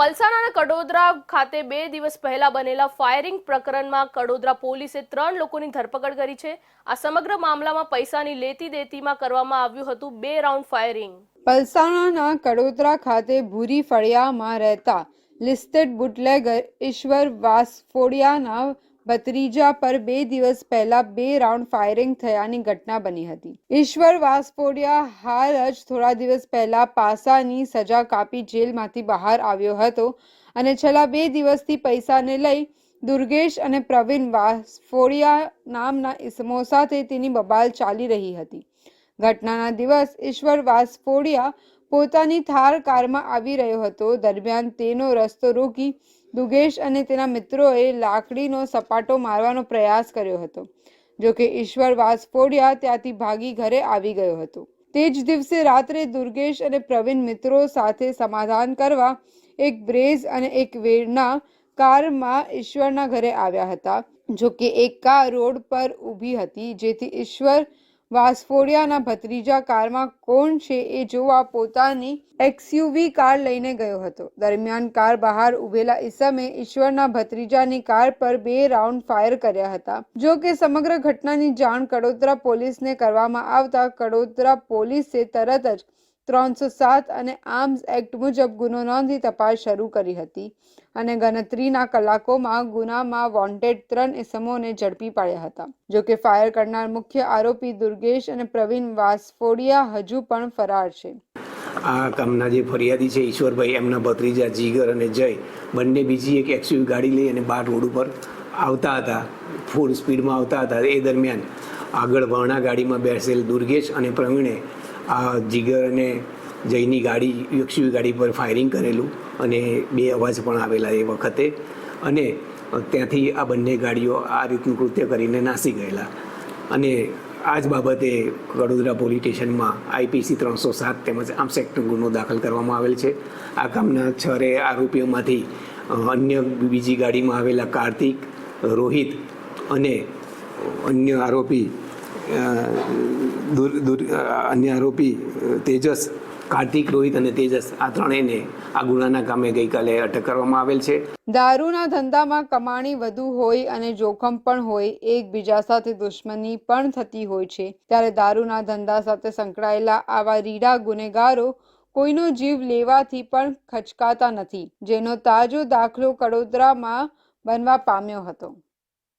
પલસાણાના કડોદરા ખાતે બે દિવસ પહેલા બનેલા ફાયરિંગ પ્રકરણમાં કડોદરા પોલીસે ત્રણ લોકોની ધરપકડ કરી છે. આ સમગ્ર મામલામાં પૈસાની લેતી દેતીમાં કરવામાં આવ્યું હતું બે રાઉન્ડ ફાયરિંગ. પલસાણાના કડોદરા ખાતે ભૂરી ફળિયામાં રહેતા લિસ્ટેડ બુટલેગર ઈશ્વર વાસફોડિયાના ભત્રીજા પર બે દિવસ પહેલા બે રાઉન્ડ ફાયરિંગ થયાની ઘટના બની હતી. ઈશ્વર વાસફોડિયા હાલ જ થોડા દિવસ પહેલા પાસાની સજા કાપી જેલમાંથી બહાર આવ્યો હતો અને છેલ્લા બે દિવસથી પૈસાને લઈ દુર્ગેશ અને પ્રવીણ વાસફોડિયા નામના ઇસમો સાથે તેની બબાલ ચાલી રહી હતી. ઘટનાના દિવસ ઈશ્વર વાસફોડિયા પોતાની થાર કારમાં આવી રહ્યો હતો. દરમિયાન તેનો રસ્તો રોકી દુગેશ અને તેના મિત્રોએ લાકડીનો સપાટો મારવાનો પ્રયાસ કર્યો હતો જોકે ઈશ્વર વાસફોડિયા ત્યાંથી ભાગી ઘરે આવી ગયો હતો. તે જ દિવસે રાત્રે દુર્ગેશ અને પ્રવીણ મિત્રો સાથે સમાધાન કરવા એક બ્રેઝ અને એક વેરના કારમાં ઈશ્વરના ઘરે આવ્યા હતા જોકે એક કાર રોડ પર ઊભી હતી, જેથી ઈશ્વર વાસફોડિયાના ભત્રીજા કારમાં કોણ છે એ જોવા પોતાની એક્સયુવી કાર લઈને ગયો હતો. દરમિયાન કાર બહાર ઉભેલા ઈસમે ઈશ્વરના ભત્રીજાની કાર પર બે રાઉન્ડ ફાયર કર્યા હતા. જો કે સમગ્ર ઘટનાની જાણ કડોદરા પોલીસને કરવામાં આવતા કડોદરા પોલીસે તરત જ ત્રણસો સાત અને આર્મ્સ એક્ટ મુજબ ગુનો નોંધી તપાસ શરૂ કરી હતી અને ગણતરીના કલાકોમાં ગુનામાં વોન્ટેડ ત્રણ ઇસમોને ઝડપી પાડ્યા હતા. જો કે ફાયર કરનાર મુખ્ય આરોપી દુર્ગેશ અને પ્રવીણ વાસફોડિયા હજુ પણ ફરાર છે. આ કામના જે ફરિયાદી છે, ઈશ્વરભાઈ, એમના ભત્રીજા જીગર અને જય બંને બીજી એક એક્સયુવી ગાડી લઈ અને બાર રોડ ઉપર આવતા હતા ફૂલ સ્પીડમાં આવતા હતા. એ દરમિયાન આગળ વર્ણા ગાડીમાં બેસેલ દુર્ગેશ અને પ્રવીણે આ જીગર અને જયની ગાડી એક્સયુવી ગાડી પર ફાયરિંગ કરેલું અને બે અવાજ પણ આવેલા એ વખતે. અને ત્યાંથી આ બંને ગાડીઓ આ રીતનું કૃત્ય કરીને નાસી ગયેલા. અને આ જ બાબતે વડોદરા પોલીસ સ્ટેશનમાં આઈપીસી ત્રણસો સાત તેમજ આમ સેક્ટર ગુનો દાખલ કરવામાં આવેલ છે. આ કામના છરે આરોપીઓમાંથી અન્ય બીજી ગાડીમાં આવેલા કાર્તિક, રોહિત અને અન્ય આરોપી અન્ય આરોપી તેજસ, કાર્તિક રોહિત અને તેજસ, આ ત્રણેયને આ ગુનાના કામે ગઈકાલે અટક કરવામાં આવેલ છે. દારૂના ધંધામાં કમાણી વધુ હોય અને જોખમ પણ હોય, એકબીજા સાથે દુશ્મની પણ થતી હોય છે. ત્યારે દારૂના ધંધા સાથે સંકળાયેલા આવા રીડા ગુનેગારો કોઈનો જીવ લેવાથી પણ ખચકાતા નથી, જેનો તાજો દાખલો કડોદરામાં બનવા પામ્યો હતો.